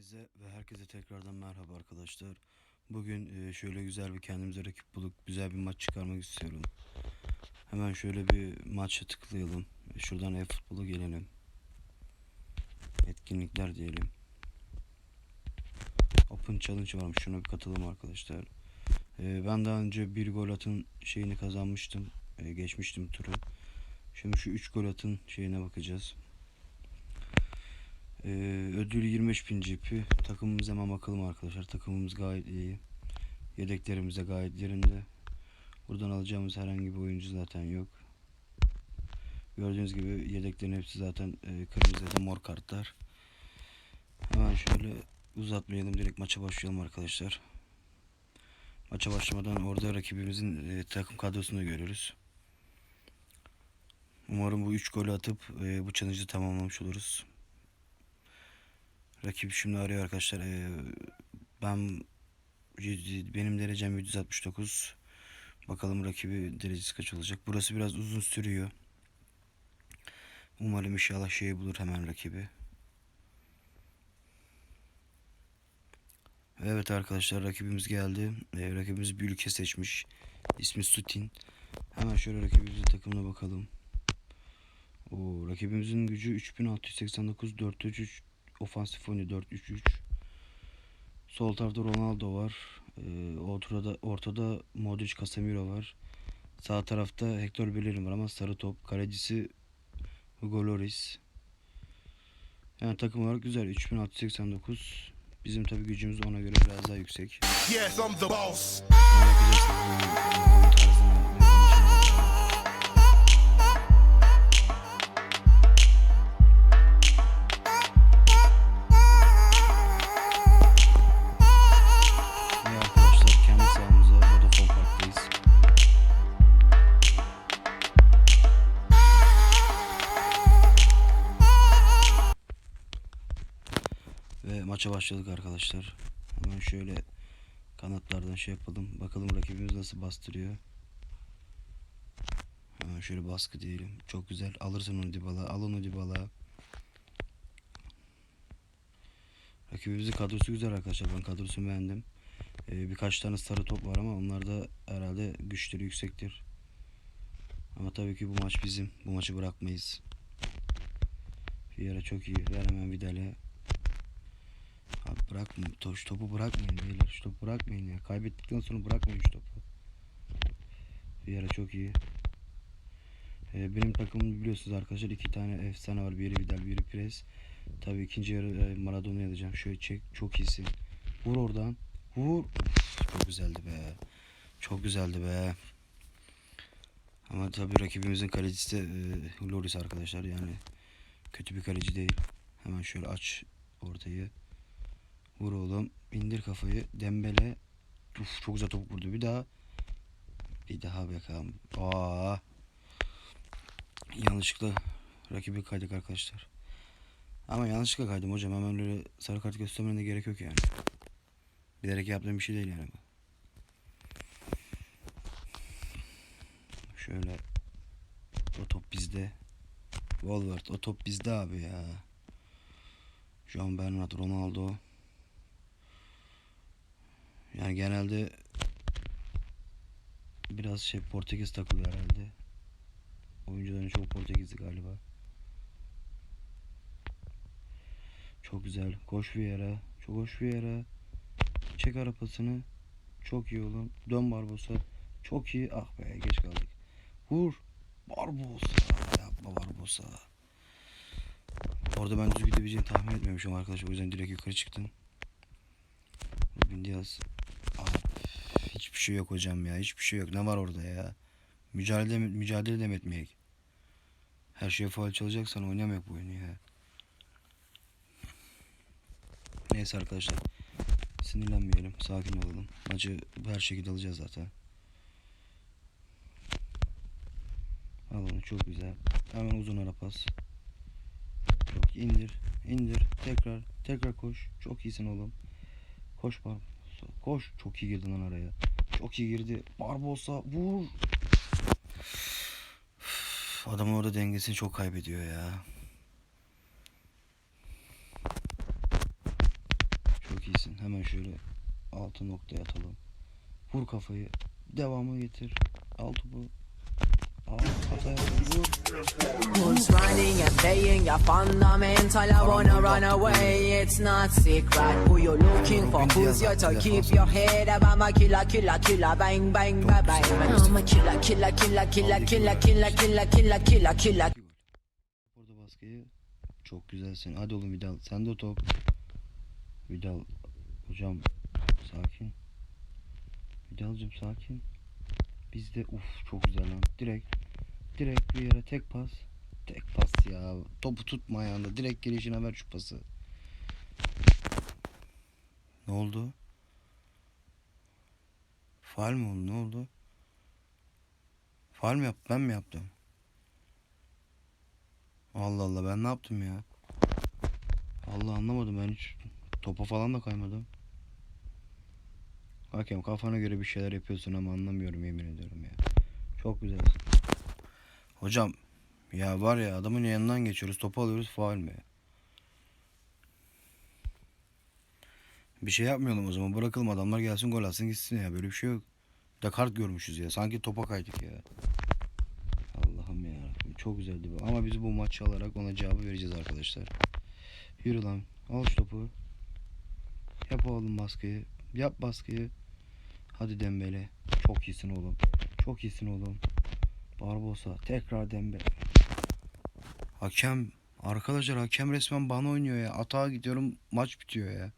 Hepinize ve herkese tekrardan merhaba arkadaşlar. Bugün e, şöyle güzel bir kendimize rakip bulup güzel bir maç çıkarmak istiyorum. Hemen şöyle bir maça tıklayalım. Şuradan e-futbola gelelim. Etkinlikler diyelim. Open Challenge varmış. Şuna bir katalım arkadaşlar. E, Ben daha önce bir gol atın şeyini kazanmıştım. E, Geçmiştim turu. Şimdi şu 3 gol atın şeyine bakacağız. Ee, ödül 25 bin GP. Takımımıza hemen bakalım arkadaşlar. Takımımız gayet iyi. Yedeklerimiz de gayet yerinde. Buradan alacağımız herhangi bir oyuncu zaten yok. Gördüğünüz gibi yedeklerin hepsi zaten e, kırmızı da mor kartlar. Hemen şöyle uzatmayalım. Direkt maça başlayalım arkadaşlar. Maça başlamadan orada rakibimizin e, takım kadrosunu görürüz. Umarım bu 3 golü atıp e, bu challenge'ı tamamlamış oluruz. Rakip şimdi arıyor arkadaşlar. Ee, ben benim derecem 769. Bakalım rakibi derecesi kaç olacak. Burası biraz uzun sürüyor. Umarım inşallah şeyi bulur hemen rakibi. Evet arkadaşlar rakibimiz geldi. Ee, rakibimiz bir ülke seçmiş. İsmi Sutin. Hemen şöyle rakibimizin takımına bakalım. O rakibimizin gücü 3689 403 ofansif oynuyor 4-3-3. Sol tarafta Ronaldo var. Ee, ortada, ortada Modric Casemiro var. Sağ tarafta Hector Bellerin var ama sarı top. Kalecisi Hugo Lloris. Yani takım olarak güzel. 3689. Bizim tabi gücümüz ona göre biraz daha yüksek. Yes, I'm the boss. Maça başladık arkadaşlar. Hemen şöyle kanatlardan şey yapalım. Bakalım rakibimiz nasıl bastırıyor. Hemen şöyle baskı diyelim. Çok güzel. Alırsın onu Dybala. Al onu Dybala. Rakibimizin kadrosu güzel arkadaşlar. Ben kadrosunu beğendim. Ee, birkaç tane sarı top var ama onlar da herhalde güçleri yüksektir. Ama tabii ki bu maç bizim. Bu maçı bırakmayız. Vieira çok iyi. Ver hemen Vidal'e. Abi bırakma. To şu topu bırakmayın beyler. Şu topu bırakmayın ya. Kaybettikten sonra bırakmayın şu topu. Vieira çok iyi. Ee, benim takımım biliyorsunuz arkadaşlar iki tane efsane var. Biri Vidal, biri Pires. Tabii ikinci yarı e, Maradona yazacağım. Şöyle çek. Çok iyisin. Vur oradan. Vur. Çok güzeldi be. Çok güzeldi be. Ama tabii rakibimizin kalecisi de e, Loris arkadaşlar. Yani kötü bir kaleci değil. Hemen şöyle aç ortayı. Vur oğlum. İndir kafayı. Dembele. Uf, çok güzel top vurdu. Bir daha. Bir daha Beckham. Aa. Yanlışlıkla rakibi kaydık arkadaşlar. Ama yanlışlıkla kaydım hocam. Hemen öyle sarı kart göstermene de gerek yok yani. Bilerek yaptığım bir şey değil yani bu. Şöyle. O top bizde. Wolvert o top bizde abi ya. John Bernard Ronaldo. Yani genelde biraz şey Portekiz takılıyor herhalde. Oyuncuların çoğu Portekizli galiba. Çok güzel. Koş bir yere. Çok hoş bir yere. Çek arapasını. Çok iyi oğlum. Dön Barbosa. Çok iyi. Ah be geç kaldık. Vur. Barbosa. Yapma Barbosa. Orada ben düz gidebileceğini tahmin etmemişim arkadaşlar. O yüzden direkt yukarı çıktım. Diaz. Hiçbir şey yok hocam ya. Hiçbir şey yok. Ne var orada ya? Mücadele, mücadele de etmeyek? Her şeye faal çalacaksan oynamak bu oyunu ya. Neyse arkadaşlar. Sinirlenmeyelim. Sakin olalım. Maçı her şekilde alacağız zaten. Al onu çok güzel. Hemen uzun ara pas. Çok indir. indir. Tekrar. Tekrar koş. Çok iyisin oğlum. Koş Barbosa. Koş. Çok iyi girdin lan araya. Çok iyi girdi. Barbosa vur. Adam orada dengesini çok kaybediyor ya. Hemen şöyle altı noktaya atalım. Vur kafayı. Devamı getir. Al topu. Who's running and playing your fundamental? I wanna run away, it's not secret. Who you looking for? Who's you to keep your head up? I'm a killer, killer, killer, bang, bang, bang, bang. I'm a killer, killer, killer, killer, killer, killer, killer, killer, killer, killer. Baskıyı. Çok güzelsin. Hadi oğlum Vidal. Sen de top. Vidal. Hocam sakin. Vidal'cım sakin. Bizde uf çok güzel lan. Direkt. Direkt bir yere tek pas. Tek pas ya. Topu tutma ayağında. Direkt gelişine ver şu pası. Ne oldu? Faal mi oldu? Ne oldu? Faal mi yaptı? Ben mi yaptım? Allah Allah ben ne yaptım ya? Allah anlamadım ben hiç topa falan da kaymadım. Hakem kafana göre bir şeyler yapıyorsun ama anlamıyorum yemin ediyorum ya. Çok güzel. Hocam ya var ya adamın yanından geçiyoruz topu alıyoruz faul mü? Bir şey yapmayalım o zaman bırakalım adamlar gelsin gol atsın gitsin ya böyle bir şey yok. De kart görmüşüz ya sanki topa kaydık ya. Allah'ım ya çok güzeldi bu ama biz bu maçı alarak ona cevabı vereceğiz arkadaşlar. Yürü lan al şu topu. Yap oğlum baskıyı. Yap baskıyı. Hadi Dembele. Çok iyisin oğlum. Çok iyisin oğlum. Barbosa tekrar Dembele. Hakem arkadaşlar hakem resmen bana oynuyor ya. Atağa gidiyorum maç bitiyor ya.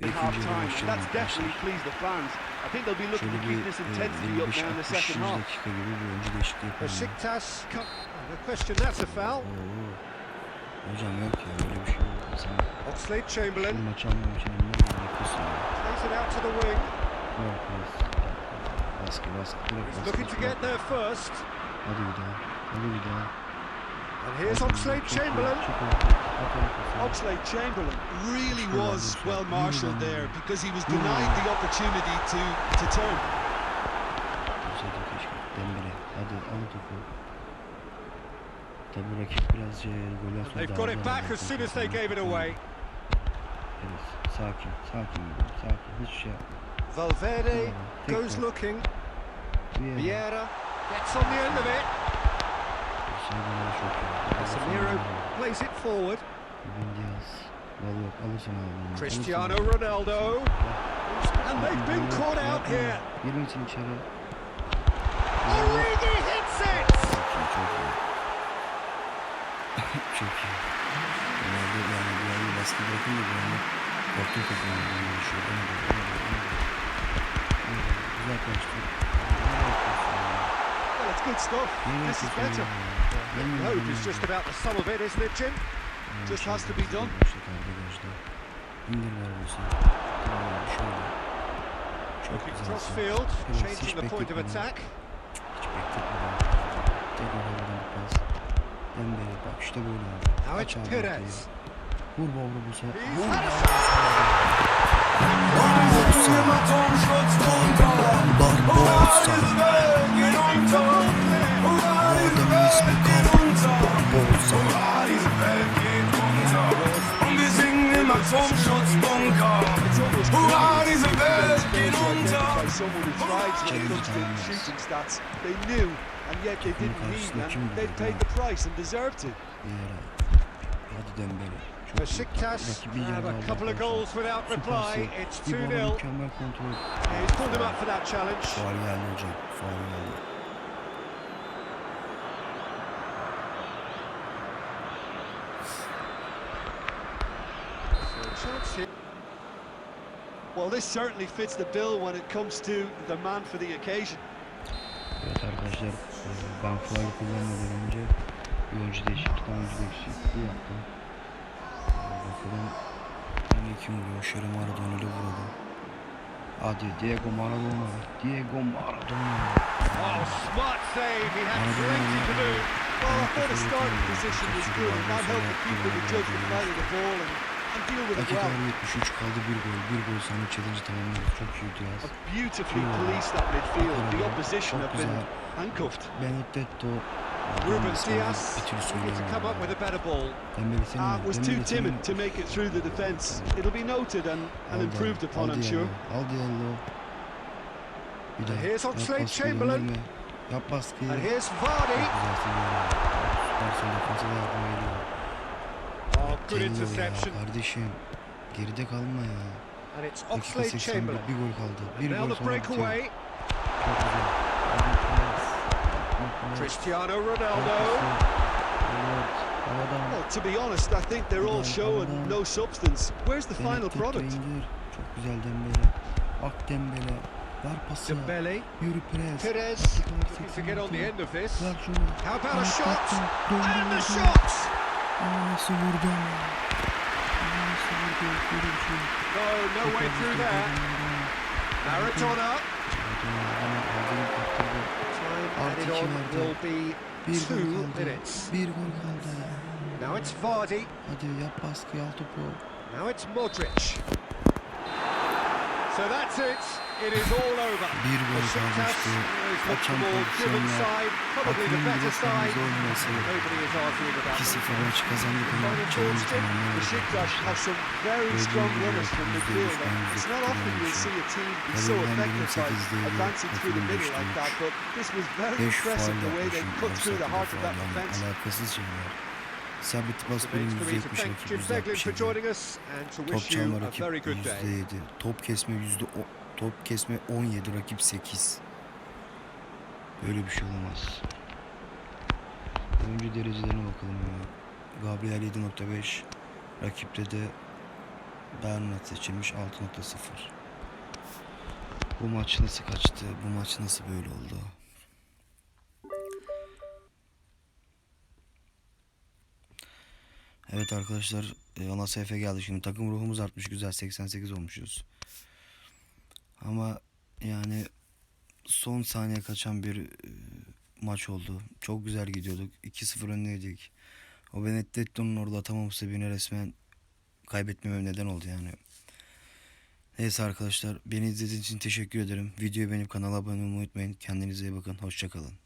E, oh, Hocam yok ya öyle bir şey yok. Sen Oxlade Chamberlain. Şu maçı almamak için elimden yapıyorsun. Plays it out to the wing. Yok, yok. That's good. That's good. That's good. Looking to get there first. I'll do you. I'll do you. And here's Oxlade Chamberlain. Oxlade Chamberlain really was well marshalled there because he was denied the opportunity to to turn. They've got it back as soon as they gave it away. Valverde goes looking. Vieira gets on the end of it. Casemiro plays it forward. Cristiano Ronaldo. And they've been caught out here. Origi hits it! Çok iyi. Ronaldo yani diğer baskı bırakın da bir anda korktum kafamdan. Şuradan, buradan, buradan, buradan uzaklaştı. İt's good stuff. This is better. The is just about the sum of it, isn't it, Jim? Just has to be done. İndirler bizi. Şöyle. Changing the point of attack. Böyle. Now it's Perez. Vur bu avru bu sefer. Vur bu. Boğsam Mademiz mi kaldı Boğsam Vom Schutzbunker. Hurra, diese Welt geht unter. and yet they didn't need them. They've paid the price and deserved it. Yeah, right. Hadi dön beni. Besiktas have a couple of goals without reply. It's 2-0. Yeah, He's pulled him up for that challenge. Faul geldi hocam. Faul geldi. Chance here. Well, this certainly fits the bill when it comes to the man for the occasion. Evet arkadaşlar ben kullanmadan önce bir oyuncu değişiklik oyuncu değişikliği yaptım. Bakalım hani kim vuruyor? Şöyle Maradona ile vuralım. Hadi Diego Maradona. Diego Maradona. Oh, smart save. He had Maradona plenty to do. Well, I thought the starting position was good, and that helped the keeper to judge the flight of the ball and, and deal with it Dakika well. 73 kaldı bir gol. Bir gol sonra challenge tamamladık. Çok iyi Diaz. Beautifully policed that midfield. The Çok opposition have been güzel. handcuffed. Benedetto Ruben Diaz needed to come up with a better ball. Ah, was too timid to make it through the defence. It'll be noted and, and improved upon, I'm sure. Here's Oxlade Chamberlain. And here's Vardy. geliyor. Oh, good interception. kardeşim. Geride kalma ya. And it's Oxlade 81 Chamberlain. bir gol kaldı. Bir gol sonra breakaway. Çok güzel. Cristiano Ronaldo. Well, to be honest, I think they're all show and no substance. Where's the final product? Dembele. Ak Perez. Perez. Looking to get on the end of this. How about a shot? And the shot! No, no way through there. Maradona. Maradona. 2 vardı. Bir gol kaldı. Bir gol kaldı. Now it's Vardy. Hadi yap baskı al topu. Now it's Modric. So that's it. It is all over. Beautiful the shoot out is the football driven side, probably the better side. Nobody is arguing about that. The final thoughts, Tim. The Besiktas have some very strong runners from midfield. It's not often you'll see a team be so effective by advancing through the middle like that, but this was very impressive the way they cut through the heart of that defence. Sabit me to %70 thank rakip Jim Beglin for %67. joining us and to Top çalma rakip very good day. %7. Top kesme yüzde o, top kesme 17 rakip 8. Böyle bir şey olamaz. Oyuncu derecelerine bakalım ya. Gabriel 7.5. Rakipte de Bernat seçilmiş 6.0. Bu maç nasıl kaçtı? Bu maç nasıl böyle oldu? Evet arkadaşlar e, ana sayfa geldi şimdi takım ruhumuz artmış güzel 88 olmuşuz. Ama yani son saniye kaçan bir e, maç oldu. Çok güzel gidiyorduk. 2-0 öndeydik. O Benetteto'nun orada atamaması beni resmen kaybetmeme neden oldu yani. Neyse arkadaşlar beni izlediğiniz için teşekkür ederim. Videoyu beğenip kanala abone olmayı unutmayın. Kendinize iyi bakın. Hoşçakalın.